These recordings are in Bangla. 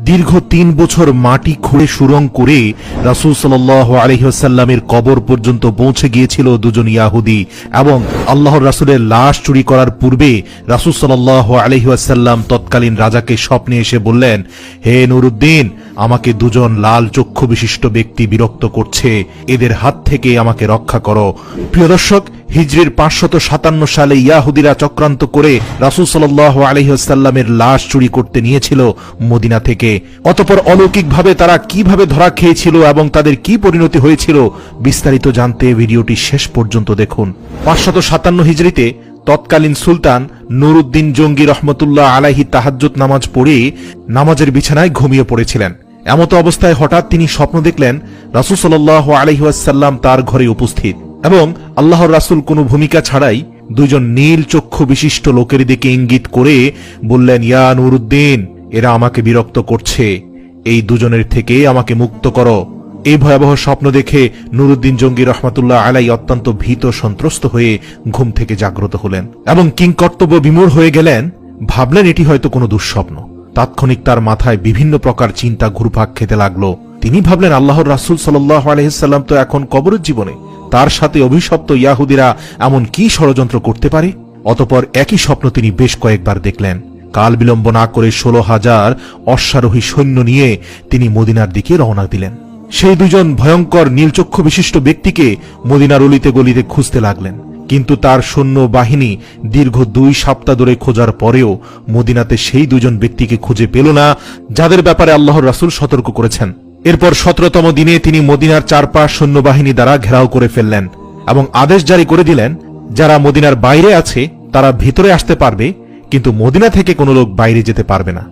দীর্ঘ তিন বছর মাটি খুঁড়ে সুরং করে রাসুল সাল আলহিহাসাল্লামের কবর পর্যন্ত পৌঁছে গিয়েছিল দুজন ইয়াহুদি এবং আল্লাহর রাসুলের লাশ চুরি করার পূর্বে রাসুল সাল আলহিহাসাল্লাম তৎকালীন রাজাকে স্বপ্নে এসে বললেন, হে নুরুদ্দিন আমাকে দুজন লাল চক্ষু বিশিষ্ট ব্যক্তি বিরক্ত করছে। এদের হাত থেকে আমাকে রক্ষা করো। প্রিয় দর্শক, হিজরির পাঁচশত সাতান্ন সালে ইয়াহুদিরা চক্রান্ত করে রাসুল সাল আলহিহাসাল্লামের লাশ চুরি করতে নিয়েছিল মদিনা থেকে। অতপর অলৌকিকভাবে তারা কীভাবে ধরা খেয়েছিল এবং তাদের কি পরিণতি হয়েছিল বিস্তারিত জানতে ভিডিওটি শেষ পর্যন্ত দেখুন। পাঁচশত সাতান্ন হিজড়িতে তৎকালীন সুলতান নুরুদ্দিন জঙ্গি রহমতুল্লাহ আলাহি তাহাজ্জুদ নামাজ পড়ে নামাজের বিছানায় ঘুমিয়ে পড়েছিলেন। এমত অবস্থায় হঠাৎ তিনি স্বপ্ন দেখলেন রাসুল সাল আলহিহাসাল্লাম তার ঘরে উপস্থিত এবং আল্লাহর রাসুল কোনো ভূমিকা ছাড়াই দুইজন নীল চক্ষু বিশিষ্ট লোকের দিকে ইঙ্গিত করে বললেন, ইয়া নুরুদ্দিন, এরা আমাকে বিরক্ত করছে। এই দুজনের থেকে আমাকে মুক্ত করো। এই ভয়াবহ স্বপ্ন দেখে নুরুদ্দিন জঙ্গি রহমাতুল্লাহ আলাই অত্যন্ত ভীত সন্ত্রস্ত হয়ে ঘুম থেকে জাগ্রত হলেন এবং কিংকর্তব্য বিমূঢ় হয়ে গেলেন। ভাবলেন, এটি হয়তো কোনো দুঃস্বপ্ন। তাৎক্ষণিক তার মাথায় বিভিন্ন প্রকার চিন্তা ঘুরপাক খেতে লাগল। তিনি ভাবলেন, আল্লাহর রাসুল সাল্লাহ আলহিসাল্লাম তো এখন কবরের জীবনে। তার সাথে অভিশপ্ত ইয়াহুদিরা এমন কি ষড়যন্ত্র করতে পারে? অতপর একই স্বপ্ন তিনি বেশ কয়েকবার দেখলেন। কাল বিলম্ব না করে ষোলো হাজার অশ্বারোহী সৈন্য নিয়ে তিনি মদিনার দিকে রওনা দিলেন। সেই দুজন ভয়ঙ্কর নীলচক্ষু বিশিষ্ট ব্যক্তিকে মদিনার অলিতে গলিতে খুঁজতে লাগলেন। কিন্তু তার সৈন্য বাহিনী দীর্ঘ দুই সপ্তাহ ধরে খোঁজার পরেও মদিনাতে সেই দুজন ব্যক্তিকে খুঁজে পেল না, যাদের ব্যাপারে আল্লাহর রাসুল সতর্ক করেছেন। এরপর সতেরোতম দিনে তিনি মদিনার চারপাশ সৈন্যবাহিনী দ্বারা ঘেরাও করে ফেললেন এবং আদেশ জারি করে দিলেন, যারা মদিনার বাইরে আছে, তারা ভিতরে আসতে পারবে, কিন্তু মদিনা থেকে কোনো লোক বাইরে যেতে পারবে না।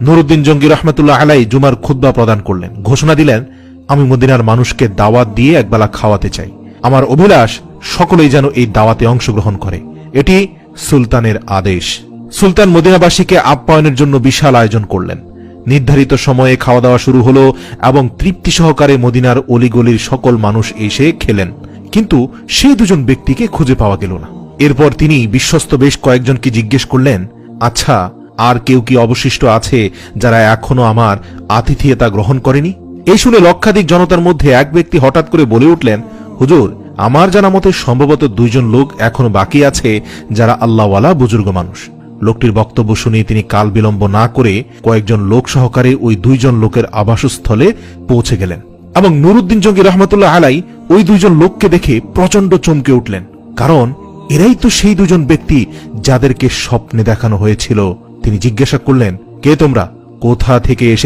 নুরুদ্দিন জঙ্গি রহমতুল্লাহ আলাই জুমার খুদ্া প্রদান করলেন। ঘোষণা দিলেন, আমি মদিনার মানুষকে দাওয়াত দিয়ে একবেলা খাওয়াতে চাই। আমার অভিলাষ সকলেই যেন এই দাওয়াতে অংশগ্রহণ করে। এটি সুলতানের আদেশ। সুলতান মদিনাবাসীকে আপ্যায়নের জন্য বিশাল আয়োজন করলেন। নির্ধারিত সময়ে খাওয়া দাওয়া শুরু হলো এবং তৃপ্তি সহকারে মদিনার অলিগলির সকল মানুষ এসে খেলেন। কিন্তু সেই দুজন ব্যক্তিকে খুঁজে পাওয়া গেল না। এরপর তিনি বিশ্বস্ত বেশ কয়েকজনকে জিজ্ঞেস করলেন আচ্ছা আর কেউ কি অবশিষ্ট আছে যারা এখনও আমার আতিথিয়তা গ্রহণ করেনি? এই শুনে লক্ষাধিক জনতার মধ্যে এক ব্যক্তি হঠাৎ করে বলে উঠলেন, হুজুর আমার জানা মতে সম্ভবত দুইজন লোক এখনও বাকি আছে যারা আল্লাহওয়ালা বুজুর্গ মানুষ। লোকটির বক্তব্য শুনে তিনি কাল বিলম্ব না করে কয়েকজন লোক সহকারে ওই দুইজন লোকের আবাসস্থলে পৌঁছে গেলেন এবং নুরুদ্দিন জঙ্গি রহমতুল্লাহ আলাই ওই দুইজন লোককে দেখে প্রচণ্ড চমকে উঠলেন। কারণ এরাই তো সেই দুজন ব্যক্তি যাদেরকে স্বপ্নে দেখানো হয়েছিল। তিনি জিজ্ঞাসা করলেন, কে তোমরা? কোথা থেকে এসে